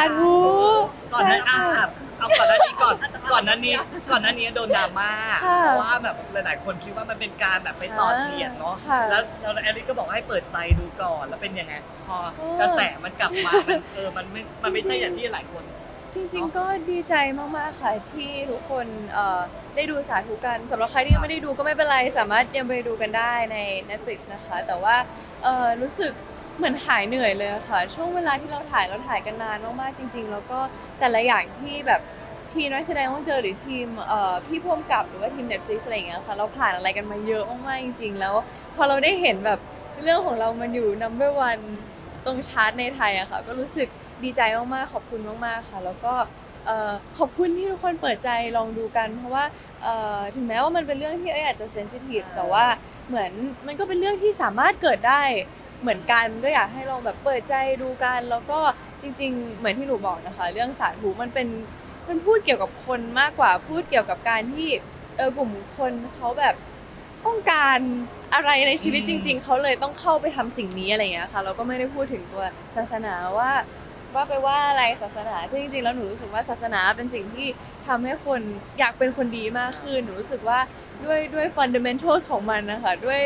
าธุก่อนหน้าใช่อะค่ะ เอาก่อนหน้านี้ก่อนก่อนหน้านี้ก่อนหน้านี้โดนดราม่าค่ะเพราะว่าแบบหลาย ๆ คนคิดว่ามันเป็นการแบบไปต่อเสียดเนาะค่ะแล้วแล้วแอลิสก็บอกให้เปิดใจดูก่อนแล้วเป็นยังไงพอโอ้ กระแสมันกลับมามันเออมันไม่มันไม่ใช่อย่างที่หลายคน จริง ๆ ก็ดีใจมาก ๆ ค่ะ ที่ทุกคนเอ่อได้ดูสาธุกันสำหรับใครที่ยังไม่ได้ดูก็ไม่เป็นไร สามารถยังไปดูกันได้ใน Netflix นะคะ แต่ว่าเอ่อรู้สึก เหมือนหายเหนื่อยเลยอะค่ะ ช่วงเวลาที่เราถ่ายเราถ่ายกันนานมากๆจริง ๆ แล้วก็แต่ละอย่างที่แบบทีมนักแสดงต้องเจอหรือทีมเอ่อพี่พ่วงกับหรือว่าทีม Netflix อะไรอย่างเงี้ยค่ะเราผ่านอะไรกันมาเยอะมากๆจริง ๆ แล้ว พอเราได้เห็นแบบเรื่องของเรามันอยู่ number one ตรงชาร์ตในไทยอะค่ะ ก็รู้สึกดีใจมากๆขอบคุณมากๆค่ะ แล้วก็เอ่อขอบคุณที่ทุกคนเปิดใจลองดูกัน เพราะว่าเอ่อถึงแม้ว่ามันเป็นเรื่องที่เอ้ยอาจจะเซนซิทีฟแต่ว่าเหมือนมันก็เป็นเรื่องที่สามารถเกิดได้ เหมือนกันก็อยากให้ลองแบบเปิดใจดูกัน แล้วก็จริง ๆ เหมือนที่หนูบอกนะคะ เรื่องสาธุมันเป็นมันพูดเกี่ยวกับคนมากกว่าพูดเกี่ยวกับการที่เออกลุ่มคนเขาแบบต้องการอะไรในชีวิตอืมจริง ๆเขาเลยต้องเข้าไปทำสิ่งนี้อะไรอย่างเงี้ยค่ะ เราก็ไม่ได้พูดถึงตัวศาสนาว่าว่าไปว่าอะไรศาสนาซึ่งจริงๆแล้วหนูรู้สึกว่าศาสนาเป็นสิ่งที่ทำให้คนอยากเป็นคนดีมากขึ้นหนูรู้สึกว่าด้วยด้วย fundamentals ของมันนะคะด้วย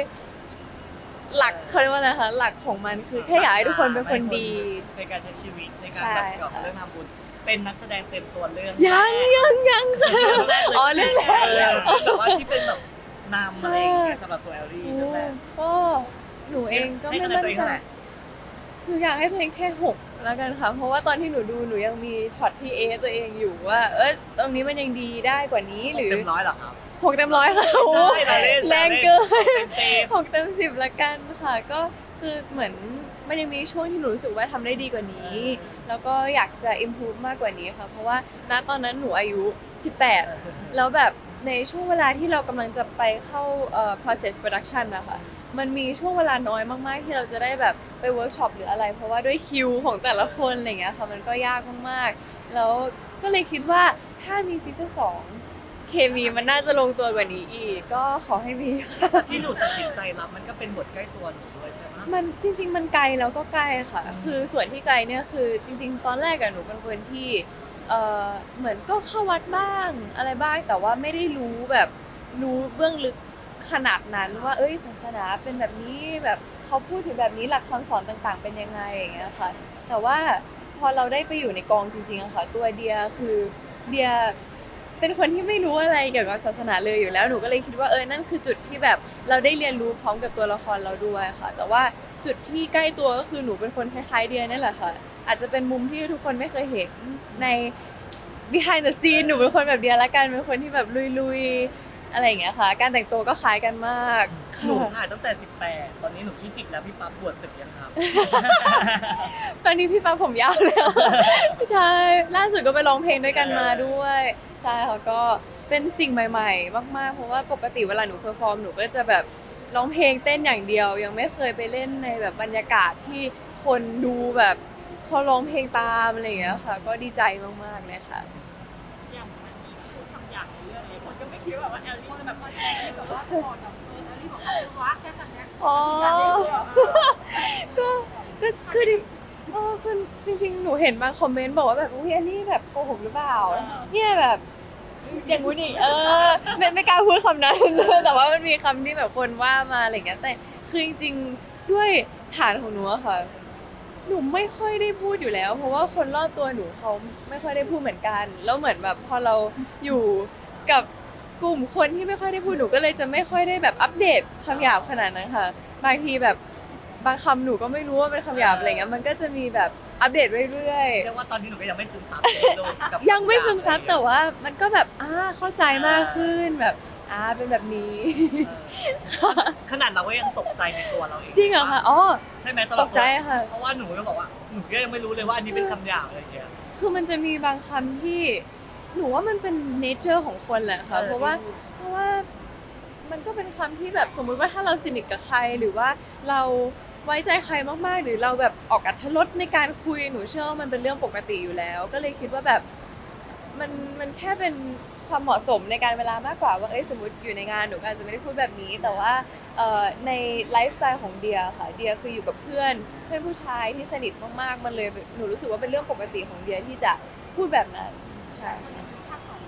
หลักเขาเรียกว่าอะไรคะหลักของมันคือแค่อยากให้ทุกคนเป็นคนดี ในการใช้ชีวิตในการใช่แบบเกี่ยวกับค่ะเรื่องทำบุญเป็นนักแสดงเต็มตัวเรื่องยังยังยังค่ะอ๋อเรื่องแรกเออแต่ว่าที่เป็นแบบนำอะไรอย่างเงี้ยสำหรับตัวแอลลี่เรื่องแรกก็หนูเองก็ให้ไม่คะแนนมั่นตัวเองใจเท่าไหร่หนูอยากให้เพลงแค่หกแล้วกันค่ะ เพราะว่าตอนที่หนูดูหนูยังมีช็อตที่เอตัวเองอยู่ว่า เออตรงนี้มันยังดีได้กว่านี้หรือเต็มร้อยเหรอครับ หกเต็มร้อยค่ะโอ้โหใช่เราเล่นแรงเกินเต็มเต็มหกเต็มสิบละกันค่ะ ก็คือเหมือนมันยังมีช่วงที่หนูรู้สึกว่าทำได้ดีกว่านี้ แล้วก็อยากจะ improve มากกว่านี้ค่ะ เพราะว่าณตอนนั้นหนูอายุ 18 แล้วแบบในช่วงเวลาที่เรากำลังจะไปเข้าเอ่อ process production นะคะมันมีช่วงเวลาน้อยมากๆ ที่เราจะได้แบบไปเวิร์กช็อปหรืออะไร เพราะว่าด้วยคิวของแต่ละคนอะไรเงี้ยค่ะมันก็ยากมากๆ แล้วก็เลยคิดว่าถ้ามีซีซั่นสอง เคมีมันน่าจะลงตัวกว่านี้อีก ก็ขอให้มีค่ะ ที่หนูตัดสินใจรับมันก็เป็นบทใกล้ตัวหนูด้วยใช่ไหมมันจริง ๆ มันไกลแล้วก็ใกล้ค่ะ คือส่วนที่ไกลเนี่ยคือจริง ๆ ตอนแรกอะหนูเป็นคนที่เออเหมือนก็เข้าวัดบ้างอะไรบ้างแต่ว่าไม่ได้รู้แบบรู้เบื้องลึกขนาดนั้นว่า เอ้ยศาสนาเป็นแบบนี้แบบเขาพูดถึงแบบนี้หลักคำสอนต่างๆ เป็นยังไงอย่างเงี้ยค่ะ แต่ว่าพอเราได้ไปอยู่ในกองจริงๆอะค่ะ ตัวเดียคือเดีย เป็นคนที่ไม่รู้อะไรเกี่ยวกับศาสนาเลยอยู่แล้วหนูก็เลยคิดว่าเออนั่นคือจุดที่แบบเราได้เรียนรู้พร้อมกับตัวละครเราด้วยค่ะ แต่ว่าจุดที่ใกล้ตัวก็คือหนูเป็นคนคล้ายๆเดียนั่นแหละค่ะ อาจจะเป็นมุมที่ทุกคนไม่เคยเห็นใน behind the scene หนูเป็นคนแบบเดียละกันเป็นคนที่แบบลุยๆอะไรอย่างเงี้ยค่ะ การแต่งตัวก็คล้ายกันมากหนูค่ะ ถ่ายตั้งแต่ 18 ตอนนี้หนู 20 แล้วพี่ปั๊บบวชเสร็จยังครับ ตอนนี้พี่ฟ้าผมยาวแล้ว ใช่ล่าสุดก็ไปร้องเพลงด้วยกันมาด้วย ใช่ค่ะก็เป็นสิ่งใหม่ ๆ มากๆ เพราะว่าปกติเวลาหนูเพอร์ฟอร์มหนูก็จะแบบร้องเพลงเต้นอย่างเดียว ยังไม่เคยไปเล่นในแบบบรรยากาศที่คนดูแบบเขาร้องเพลงตามอะไรอย่างเงี้ยค่ะ ก็ดีใจมากๆเลยค่ะ อย่างมันมีพูดคำหยาบในเรื่องนี้คนก็ไม่คิดว่าแบบว่าแอลลี่จะแบบมาแจ้งแบบว่าพอกับเออแอลลี่บอกว่าวักแค่คำเนี้ยอ๋ออยากได้ด้วยเหรอก็ก็คือดิเออ คือจริง ๆ หนูเห็นบางคอมเมนต์บอกว่าแบบอุ้ยอันนี้แบบโกหกหรือเปล่า เนี่ยแบบอย่างงู้นอีกเออไม่ไม่กล้าพูดคำนั้น แต่ว่ามันมีคำที่แบบคนว่ามาอะไรอย่างเงี้ยแต่คือจริงๆด้วยฐานของหนูอะค่ะ หนูไม่ค่อยได้พูดอยู่แล้ว เพราะว่าคนรอบตัวหนูเขาไม่ค่อยได้พูดเหมือนกัน แล้วเหมือนแบบพอเราอยู่กับกลุ่มคนที่ไม่ค่อยได้พูดหนูก็เลยจะไม่ค่อยได้แบบอัปเดตคำหยาบขนาดนั้นค่ะ บางทีแบบ บางคำหนูก็ไม่รู้ว่าเป็นคำหยาบอะไรเงี้ยมันก็จะมีแบบอัปเดตเรื่อยๆเรียกว่าตอนนี้หนูก็ยังไม่ซึมซับเลยกับยังไม่ซึมซับแต่ว่ามันก็แบบอ่าเข้าใจมากขึ้นแบบอ่าเป็นแบบนี้ ขนาดเราก็ยังตกใจในตัวเราเองจริงเหรอคะอ๋อใช่ไหมตอนตเรากใจค่ะ เพราะว่าหนูก็บอกว่าหนูก็ยังไม่รู้เลยว่าอันนี้เป็นคำหยาบอะไรอย่างเงี้ย คือมันจะมีบางคำที่หนูว่ามันเป็นเนเจอร์ของคนแหละค่ะ เออเพราะว่าเพราะว่ามันก็เป็นคำที่แบบสมมุติว่าถ้าเราสนิทกับใครหรือว่าเรา ไว้ใจใครมากๆ หรือเราแบบออกอัธรสในการคุยหนูเชื่อว่ามันเป็นเรื่องปกติอยู่แล้ว ก็เลยคิดว่าแบบมันมันแค่เป็นความเหมาะสมในการเวลามากกว่าว่าเอ้ยสมมติอยู่ในงานหนูก็อาจจะไม่ได้พูดแบบนี้ แต่ว่าเอ่อในไลฟ์สไตล์ของเดียค่ะเดียคืออยู่กับเพื่อน เพื่อนผู้ชายที่สนิทมากๆมันเลยหนูรู้สึกว่าเป็นเรื่องปกติของเดียที่จะพูดแบบนั้นใช่ค่ะภาคสอง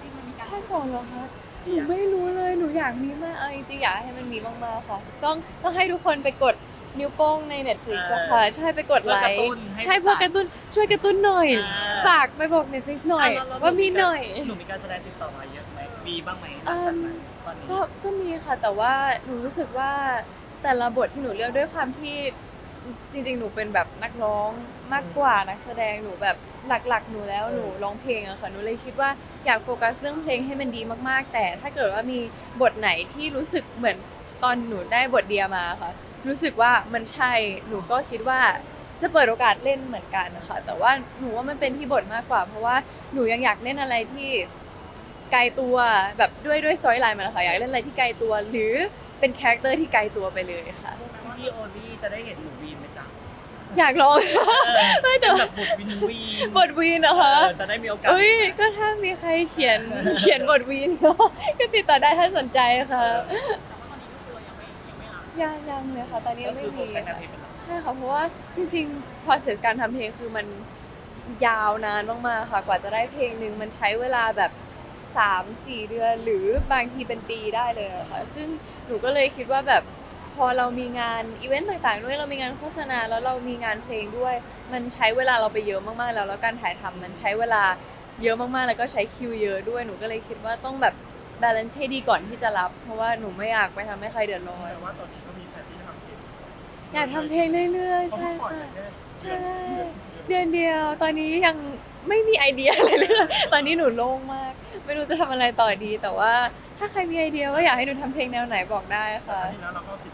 ที่มันมีการภาคสองเหรอคะ หนูไม่รู้เลยหนูอยากมีมากเอาจริงๆอยากให้มันมีมากๆค่ะ ต้องต้องให้ทุกคนไปกดนิ้วโป้งใน Netflix อะค่ะใช่ไปกดไลค์ใช่เพื่อกระตุ้นช่วยกระตุ้นหน่อยฝากไปบอก Netflix หน่อยะแล้วว่ามีหน่อยหนูมีการแสดงติดต่อมาเยอะไหมมีบ้างไหมเอิ่ตั้งมแต่นั้นตอนนี้ก็ก็มีค่ะแต่ว่าหนูรู้สึกว่าแต่ละบทที่หนูเลือกด้วยความที่ จริง ๆ หนูเป็นแบบนักร้องมากกว่านักแสดงหนูแบบหลัก ๆ หนูแล้วหนูร้องเพลงอะค่ะหนูเลยคิดว่าอยากโฟกัสเรื่องเพลงให้มันดีมากๆ แต่ถ้าเกิดว่ามีบทไหนที่รู้สึกเหมือนตอนหนูได้บทเดียมาค่ะ รู้สึกว่ามันใช่หนูก็คิดว่าจะเปิดโอกาสเล่นเหมือนกันนะคะแต่ว่าหนูว่ามันเป็นที่บทมากกว่า เพราะว่าหนูยังอยากเล่นอะไรที่ไกลตัวแบบด้วยด้วยสตอรี่ไลน์มันนะคะอยากเล่นอะไรที่ไกลตัว หรือเป็นคาแรคเตอร์ที่ไกลตัวไปเลยค่ะ พี่โอลี่ จะได้เห็นหนูวีนไหมจ๊ะอยากลอง ไม่แต่แบบบทวินวีนบทวีนนะคะเออจะได้มีโอกาสเอ้ยก็ถ้ามีใครเขียนเขียนบทวีนก็ก็ติดต่อได้ถ้าสนใจค่ะแต่ว่าตอนนี้ก็คือยังไม่ยังไม่รับยังยังเลยค่ะตอนนี้ก็ไม่คือโฟมีกัสงานค่ะเพลงเป็นหลักใช่ค่ะเพราะว่าจริงๆพอเสร็จการทำเพลงคือมันยาวนานมากๆค่ะกว่าจะได้เพลงหนึ่งมันใช้เวลาแบบ 3 4 เดือน หรือบางทีเป็นปีได้เลยอะค่ะซึ่งหนูก็เลยคิดว่าแบบ พอเรามีงานอีเวนต์ต่างๆ ด้วยเรามีงานโฆษณาแล้วเรามีงานเพลงด้วย มันใช้เวลาเราไปเยอะมากๆ แล้ว แล้วการถ่ายทำมันใช้เวลาเยอะมากๆ แล้วก็ใช้คิวเยอะด้วยหนูก็เลยคิดว่าต้องแบบบาลานซ์ให้ดีก่อนที่จะรับ เพราะว่าหนูไม่อยากไปทำให้ใครเดือดร้อนแต่ว่าตอนนี้ก็มีแผนที่จะทำเพลงอยากทำเพลงเรื่อยๆใช่เขาเพิ่งปล่อยค่ะแค่ใช่เดือนเดือนเดือนเดียว ตอนนี้ยังไม่มีไอเดียอะไรเลยตอนนี้หนูโล่งมาก ไม่รู้จะทำอะไรต่อดีแต่ว่าถ้าใครมีไอเดียว่าอยากให้หนูทำเพลงแนวไหนบอกได้ค่ะที่แล้วเราก็ศิลปินระดั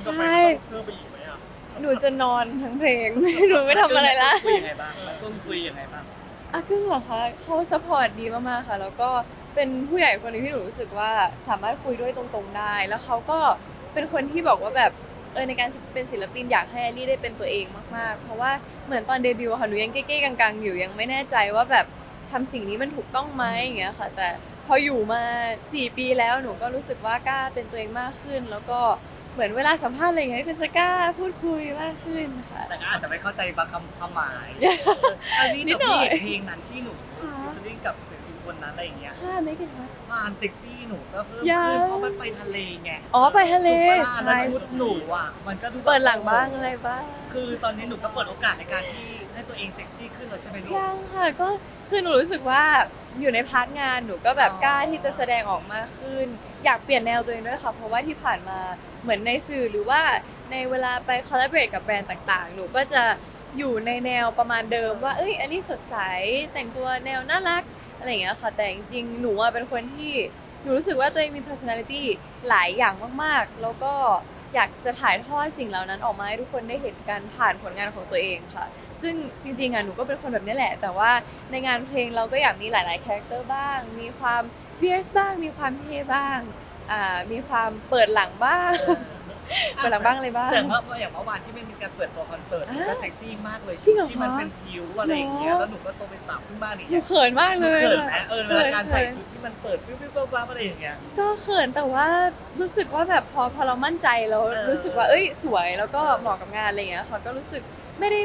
ใช่ก็ไปต้องเพิ่มไปอีกไหมอะหนูจะนอนทั้งเพลง หนูไม่ทำอะไรละ คุยยังไงบ้างแล้วก็คุยยังไงบ้างอากึ่งเหรอคะเขาสปอร์ตดีมากๆค่ะ แล้วก็เป็นผู้ใหญ่คนหนึงที่หนูรู้สึกว่าสามารถคุยด้วยตรงๆได้ แล้วเขาก็เป็นคนที่บอกว่าแบบเออในการเป็นศิลปินอยากให้แอลลี่ได้เป็นตัวเองมากๆ เพราะว่าเหมือนตอนเดบิวต์อะค่ะหนูยังเก้ๆกังๆอยู่ยังไม่แน่ใจว่าแบบทำสิ่งนี้มันถูกต้องไหมอย่างเงี้ยค่ะ แต่พออยู่มา 4 ปีแล้วหนูก็รู้สึกว่ากล้าเป็นตัวเองมากขึ้น แล้วก็ เหมือนเวลาสัมภาษณ์อะไรอย่างเงี้ยก็จะกล้าพูดคุยมากขึ้นค่ะ แต่ก็อาจจะไม่เข้าใจบางคำความหมายอันนี้นิแต่ดหน่อยพี่เห็นเพลงนั้นที่หนูฟิชเชอริ่งกับศิลปินคนนั้นอะไรอย่างเงี้ยค่ะไม่เก่งมาก ความเซ็กซี่หนูก็เพิ่มยัขึ้นงเพราะมันไปทะเลไงอ๋อไปทะเลถูกปะล่ะแล้วใช่ชุดหนูอะมันก็ดูแบบเปิดหลังบ้างอะไรบ้างคือตอนนี้หนูก็เปิดโอกาสในการที่ให้ตัวเองเซ็กซี่ขึ้นแล้วใช่ไหมลูกยังค่ะก็ คือหนูรู้สึกว่าอยู่ในพาร์ทงานหนูก็แบบอ๋อกล้าที่จะแสดงออกมากขึ้น อยากเปลี่ยนแนวตัวเองด้วยค่ะ เพราะว่าที่ผ่านมาเหมือนในสื่อหรือว่าในเวลาไปคอลลาบเรทกับแบรนด์ต่าง ๆ หนูก็จะอยู่ในแนวประมาณเดิมว่า เอ้ยอลี่สดใสแต่งตัวแนวน่ารักอะไรอย่างเงี้ยค่ะแต่จริงๆหนูอะเป็นคนที่หนูรู้สึกว่าตัวเองมี personality หลายอย่างมากๆ แล้วก็ อยากจะถ่ายทอดสิ่งเหล่านั้นออกมาให้ทุกคนได้เห็นกันผ่านผลงานของตัวเองค่ะ ซึ่งจริงๆอะหนูก็เป็นคนแบบนี้แหละ แต่ว่าในงานเพลงเราก็อยากมีหลายๆคาแรคเตอร์บ้าง มีความเฟียสบ้าง มีความเท่บ้าง อ่า มีความเปิดหลังบ้าง เปิดหลังบ้างอะไรบ้าง แต่ว่าอย่างเมื่อวานที่ไม่มีการเปิดตัวคอนเสิร์ตหนูก็อ่าเซ็กซี่มากเลยจริงเหรอที่มันคะ เป็นพิวอะไรอย่างเงี้ยเหรอแล้วหนูก็โตเป็นสาวขึ้นบ้านอย่างหนูเงี้ยเขินมากหเลนูยเขินค่ะไหมเออเวลาการใส่เขินชุดที่มันเปิดวิววิววิววิวอะไรอย่างเงี้ย ก็เขินแต่ว่ารู้สึกว่าแบบพอพอเรามั่นใจแล้วเออรู้สึกว่าเอ้ยสวยแล้วก็เหมาะกับงานอะไรอย่างเงี้ยค่ะก็รู้สึกไม่ได้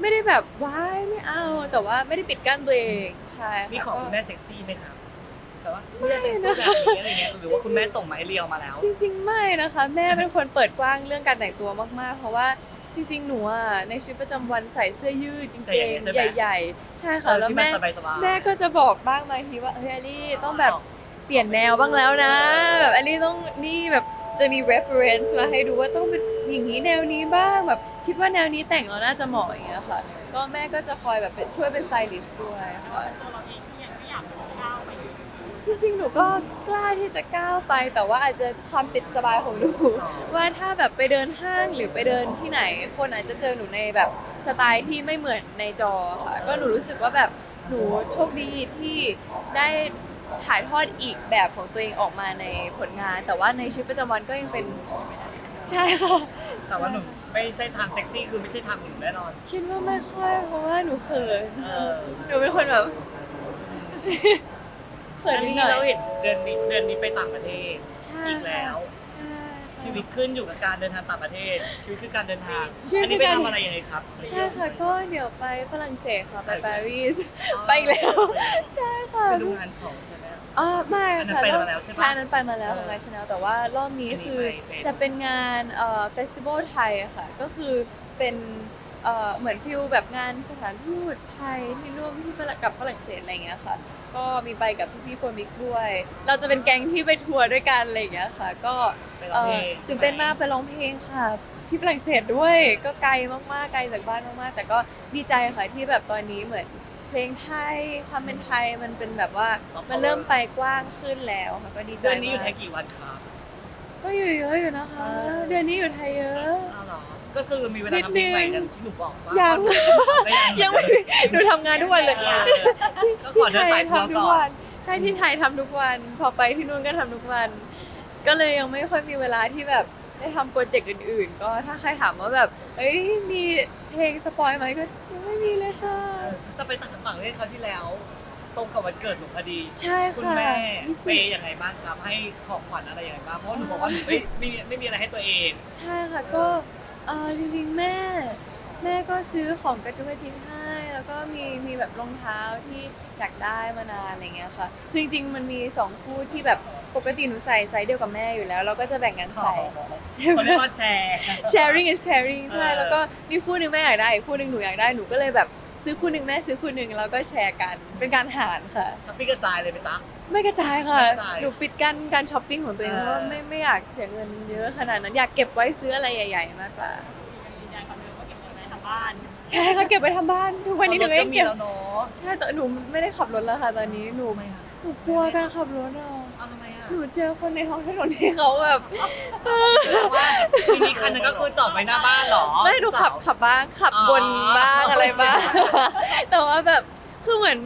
ไม่ได้แบบว้ายไม่เอา แต่ว่าไม่ได้ปิดกั้นตัวเองใช่ค่ะมีของก็คุณแม่เซ็กซี่ไหมครับ แต่ว่าไม่ได้เป็นตัวแบบนี้อะไรเงี้ยหรือว่าคุณแม่ส่งมาให้เรียวมาแล้ว จริง ๆ ไม่นะคะ แม่เป็นคนเปิดกว้างเรื่องการแต่งตัวมากๆ เพราะว่าจริง ๆ หนูอะในชีวิตประจำวันใส่เสื้อยืดกางเกงใช่ไหมใหญ่ๆ ใช่ค่ะแล้วที่นแม่สบายสบายแม่ก็จะบอกบ้างบางทีว่าเฮ้ยอลี่ต้องแบบเปลี่ยนแนวบ้างแล้วนะแบบอลี่ต้องนี่แบบจะมี reference มาให้ดูว่าต้องเป็นอย่างนี้แนวนี้บ้างแบบคิดว่าแนวนี้แต่งแล้วน่าจะเหมาะอย่างเงี้ยค่ะ ก็แม่ก็จะคอยแบบเป็นช่วยเป็นสไตลิสต์ด้วยค่ะ ตัวเรา จริงๆ หนูก็กล้าที่จะก้าวไป แต่ว่าอาจจะความติดสบายของหนู ว่าถ้าแบบไปเดินห้างหรือไปเดินที่ไหน คนอาจจะเจอหนูในแบบสไตล์ที่ไม่เหมือนในจอค่ะ ก็หนูรู้สึกว่าแบบหนูโชคดีที่ได้ถ่ายทอดอีกแบบของตัวเองออกมาในผลงาน แต่ว่าในชีวิตประจำวันก็ยังเป็นใช่ค่ะ แต่ว่าหนูไม่ใช่ทางเซ็กซี่คือไม่ใช่ทางหนูแน่นอน คิดว่าไม่ค่อยเพราะว่าหนูเขินเออหนูเป็นคนแบบ เขินอันนิดนี้หน่อยเราเห็นเดือนนี้เดือนนี้ไปต่างประเทศใช่อีกแล้วใช่ค่ะชีวิตขึ้นอยู่กับการเดินทางต่างประเทศ ชีวิตคือการเดินทาง ชีวิตอันนี้คือไปการ ทำอะไรยังไงครับใช่ค่ะก็เดี๋ยวไปฝรั่งเศสค่ะไปปารีสอ๋อไปอีกแล้วใช่ค่ะ ไปดูงานของใช่ไหมอ๋อไม่อันนั้นค่ะไปมาแล้วใช่ปะใช่อันนั้นไปมาแล้วเออของงานชาแนลแต่ว่ารอบนี้อันนี้คือไปเป็น จะเป็นงานเอ่อเฟสติวัลไทยอะค่ะ ก็คือเป็น เอ่อเหมือนฟิลแบบงานสถานทูตไทยที่ร่วมที่กับฝรั่งเศสอะไรอย่างเงี้ยค่ะ ก็มีไปกับพี่ๆโฟมิกด้วย เราจะเป็นแก๊งที่ไปทัวร์ด้วยกันอะไรอย่างเงี้ยค่ะ ก็ไปร้องเพลงเอ่อตื่นเต้นมากไปร้องเพลงค่ะ ที่ฝรั่งเศสด้วยก็ไกลมากๆไกลจากบ้านมากๆ แต่ก็ดีใจค่ะที่แบบตอนนี้เหมือนเพลงไทยความเป็นไทยมันเป็นแบบว่ามันเริ่มไปกว้างขึ้นแล้วค่ะก็ดีใจเดือนนี้อยู่ไทมายกกี่วันครับก็อยู่เยอะอยู่นะคะเออเดือนนี้อยู่ไทยเยอะอ้าวเหรอ ก็คือมีเวลาทำเพลงใหม่อย่างที่หนูบอกว่ายัยังยังไม่หนูทำงานทุกวันเลยก็ขที่อเดินไทสายยทัวร์ทำทุกก่อวันนใช่ที่ไทยทำทุกวัน พอไปที่นู่นก็ทำทุกวัน ก็เลยยังไม่ค่อยมีเวลาที่แบบได้ทำโปรเจกต์อื่น ๆ ก็ถ้าใครถามว่าแบบเอ้ยมีเพลงสปอยไหมก็ยังไม่มีเลยค่ะจะไปต่างต่างประเทศคราวที่แล้วตรงกับวันเกิดหนูพอดีใช่คุณค่ะแม่ยี่เปสิบย์ยังไงบ้างครับให้ของขวัญอะไรยังไงบ้างเพราะหนูบอกว่าหนูไม่ไม่มีไม่มีอะไรให้ตัวเอง ใช่ค่ะก็เออจริงๆแม่ แม่ก็ซื้อของกระจุกกระจิงให้ แล้วก็มีมีแบบรองเท้าที่อยากได้มานานอะไรเงี้ยค่ะคือจริงๆมันมีสองคู่ที่แบบปกติหนูใส่ไซส์เดียวกับแม่อยู่แล้ว เราก็จะแบ่งกันใส่คนเรียกว่าแชร์ sharing is caring ใช่ เออ แล้วก็มีคู่หนึ่งแม่อยากได้อีกคู่หนึ่งหนูอยากได้หนูก็เลยแบบ ซื้อคู่หนึ่งแม่ซื้อคู่หนึ่งแล้วก็แชร์กัน เป็นการหารค่ะ ช้อปปิ้งกระจายเลยไหมจ๊ะ ไม่กระจายค่ะ ไม่กระจายหนูปิดกั้นการช้อปปิ้งของตัวเองเออเพราะว่าไม่ไม่อยากเสียเงินเยอะขนาดนั้นอยากเก็บไว้ซื้ออะไรใหญ่ๆมากกว่ายืนยันคำเดิมว่าเก็บเงินไว้ทำบ้านใช่ค่ะเก็บไว้ทำบ้านทุกวันนี้หนูรถก็ก็ยังมีเก็บแล้วเนาะใช่แต่หนูไม่ได้ขับรถแล้วค่ะ ตอนนี้หนูทำไมอะหนูกลัวการขับรถอะ เอาทำไมอะ หนูเจอคนในท้องถนนที่เขาแบบว่ามินิคันนึงก็คือจอดไว้หน้าบ้านเหรอ ไม่หนูขับขับบ้างขับอ๋อ บนบ้างอะไรบ้างแต่ว่าแบบคือเหมือน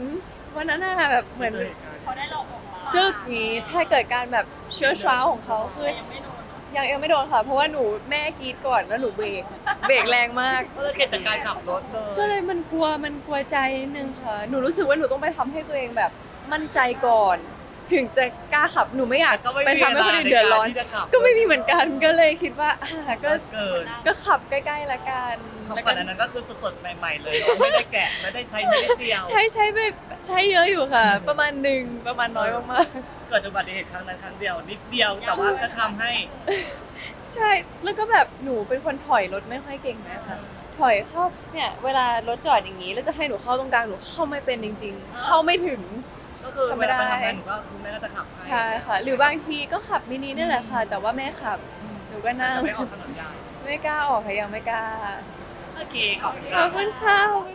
วันนั้นอะแบบเหมือนเจอเหตุการณ์เขาได้หลอกออกมาตึกนี้ใช่เกิดการแบบเชื้อช้าของเขาคือยังไม่โดนเนอะยังยังไม่โดนค่ะ เพราะว่าหนูแม่กรีดก่อนแล้วหนูเบรกเบรกแรงมาก ก็เลยเข็ดจากการขับรถเลยก็เลยมันกลัวมันกลัวใจนิดนึงค่ะ หนูรู้สึกว่าหนูต้องไปทำให้ตัวเองแบบมั่นใจก่อน ถึงจะกล้าขับหนูไม่อยากก็ไม่ไปมีทำให้คนอื่นเดือดร้อน เวลาในการที่จะขับ ก็ไม่มีเหมือนกันก็เลยคิดว่าอ่าก็เกินก็ขับใกล้ๆละกันของแล้วขวัก็ญอันนั้นก็คือสดๆใหม่ ๆ เลย ไม่ได้แกะไม่ได้ใช้ไม่ได้เดียวใช้ใช้ไปใช้เยอะอยู่ค่ะ ประมาณหนึ่งประมาณน้อยมากเกิดอุบัติเหตุครั้งนั้นครั้งเดียว นิดเดียวแต่ว่าก็ทำให้ ๆใช่แล้วก็แบบหนูเป็นคนถอยรถไม่ค่อยเก่งนะคะถอยเข้าเนี่ยเวลารถจอดอย่างนี้ แล้วจะให้หนูเข้าตรงกลางหนูเข้าไม่เป็นจริง ๆ เข้าไม่ถึง ก็คือทำเวไม่ได้ลาไปทำงานหนูก็คุณแม่ก็จะขับให้ใช่ค่ะ หรือบางทีก็ขับมินินี่แหละค่ะ แต่ว่าแม่ขับหนูก็นั่งแต่ไม่ออกถนนใหญ่ไม่กล้าออกค่ะยังไม่กล้าโอเคขอบคุณคขรัอบบคุณค่ะ ขอบคุณ